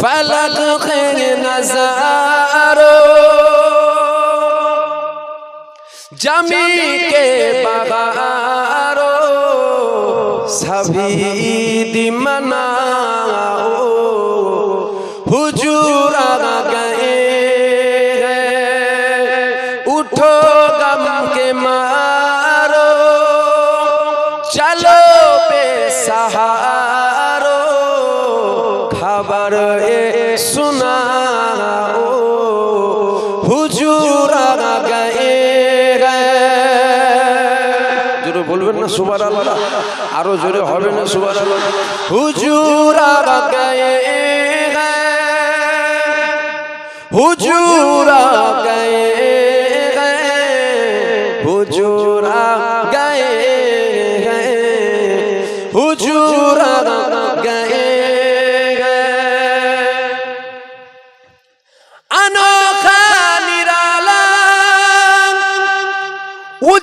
فلک خیر نظارو جمی کے بغارو سبھی دی مناؤ حجور آ گئے ہیں اٹھو غم کے ماں হুজুর জোরে বলবেন না সুবার আল্লাহ আরও জোরে হবে না সুবার আল্লাহ হুজুর হুজুরা গে হুজুরা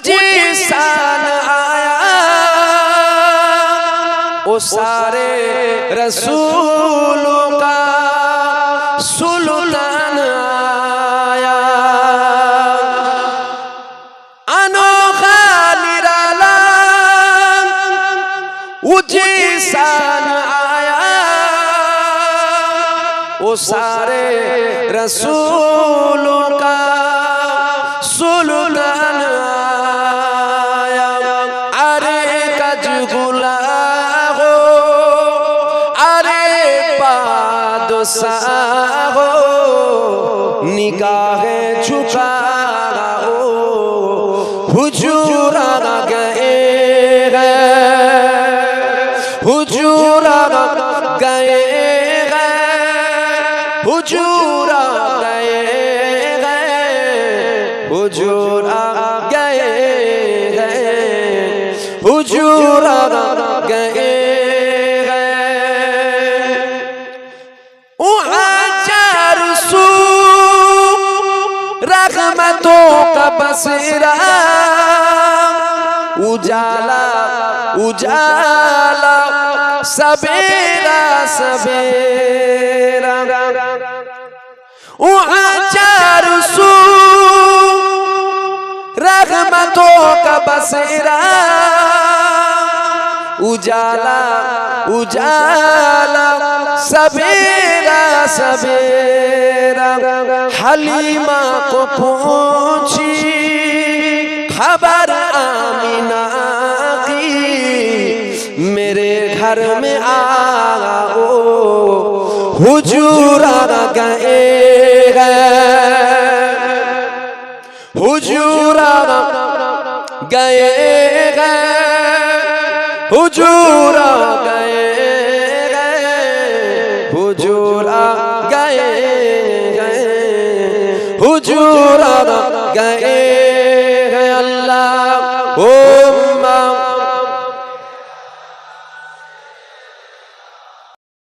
उजी सान आया ओ सारे रसूलों का सुल्तान आया अनोखा निराला उजी सान आया वो सारे रसूलों का سا ہو نگاہ جھکا ہو حجور آ گئے حجور آ گئے حجور گئے حجور रहमतों का बसेरा उजाला उजाला सवेरा सवेरा वहाँ चार सू रहमतों का बसेरा उजाला उजाला सवेरा सवेरा হালিমা কো পৌঁছি খবর আমিনা কি মেরে ঘর মে আও হুজুর গয়ে হুজুর গয়ে হুজুর গয়ে হুজুর গায়ে